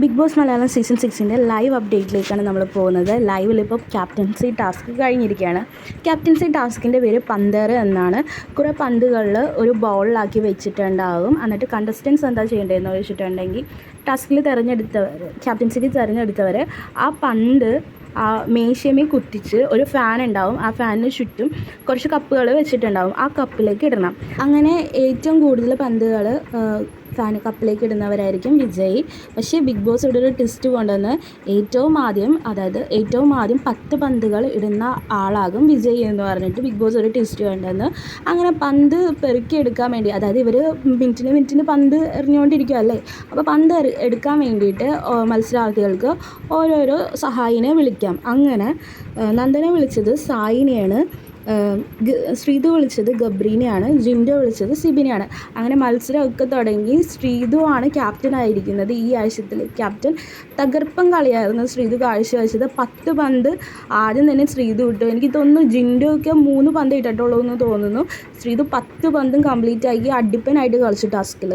Big Boss Malayalam season സിക്സിന്റെ live അപ്ഡേറ്റിലേക്കാണ് നമ്മൾ പോകുന്നത്. ലൈവിൽ ഇപ്പോൾ ക്യാപ്റ്റൻസി ടാസ്ക് കഴിഞ്ഞിരിക്കുകയാണ്. ക്യാപ്റ്റൻസി ടാസ്കിന്റെ പേര് പന്തേറ് എന്നാണ്. കുറേ പന്തുകളിൽ ഒരു ബോളിലാക്കി വെച്ചിട്ടുണ്ടാകും. എന്നിട്ട് കണ്ടസ്റ്റൻസ് എന്താ ചെയ്യേണ്ടതെന്ന് വെച്ചിട്ടുണ്ടെങ്കിൽ ടാസ്കിൽ തിരഞ്ഞെടുത്തവർ ക്യാപ്റ്റൻസിക്ക് തിരഞ്ഞെടുത്തവർ ആ പന്ത് ആ മേശമേ കുത്തിച്ച് ഒരു ഫാൻ ഉണ്ടാവും. ആ ഫാനിന് ചുറ്റും കുറച്ച് കപ്പുകൾ വെച്ചിട്ടുണ്ടാവും. ആ കപ്പിലേക്ക് ഇടണം. അങ്ങനെ ഏറ്റവും കൂടുതൽ പന്തുകൾ ഫാൻ കപ്പിലേക്ക് ഇടുന്നവരായിരിക്കും വിജയി. പക്ഷേ ബിഗ് ബോസ് ഇവിടെ ഒരു ടെസ്റ്റ് കൊണ്ടുവന്ന് ഏറ്റവും ആദ്യം അതായത് ഏറ്റവും ആദ്യം പത്ത് പന്തുകൾ ഇടുന്ന ആളാകും വിജയി എന്ന് പറഞ്ഞിട്ട് ബിഗ് ബോസ് ഒരു ടെസ്റ്റ് കൊണ്ടുവന്ന് അങ്ങനെ പന്ത് പെറുക്കിയെടുക്കാൻ വേണ്ടി അതായത് ഇവർ മിനിറ്റിന് മിനിറ്റിന് പന്ത് എറിഞ്ഞുകൊണ്ടിരിക്കുക അല്ലേ? അപ്പോൾ പന്ത് എടുക്കാൻ വേണ്ടിയിട്ട് മത്സരാർത്ഥികൾക്ക് ഓരോരോ സഹായിനെ വിളിക്കാം. അങ്ങനെ നന്ദനെ വിളിച്ചത് സായിനെയാണ്. ശ്രീതു വിളിച്ചത് ഗബ്രീനെയാണ് ജിൻഡോ വിളിച്ചത് സിബിനെയാണ്. അങ്ങനെ മത്സരമൊക്കെ തുടങ്ങി ശ്രീതു ആണ് ക്യാപ്റ്റൻ ആയിരിക്കുന്നത് ഈ ആഴ്ചത്തിൽ ക്യാപ്റ്റൻ തകർപ്പൻ കളിയായിരുന്നു ശ്രീതു കാഴ്ചവെച്ചത് പത്ത് പന്ത് ആദ്യം തന്നെ ശ്രീതു ഇട്ടു. എനിക്ക് തോന്നുന്നു ജിൻഡോയ്ക്ക് മൂന്ന് പന്ത് ഇട്ടിട്ടുള്ളൂ എന്ന് തോന്നുന്നു. ശ്രീതു പത്ത് പന്തും കംപ്ലീറ്റ് ആക്കി അടിപ്പനായിട്ട് കളിച്ചു ടാസ്കിൽ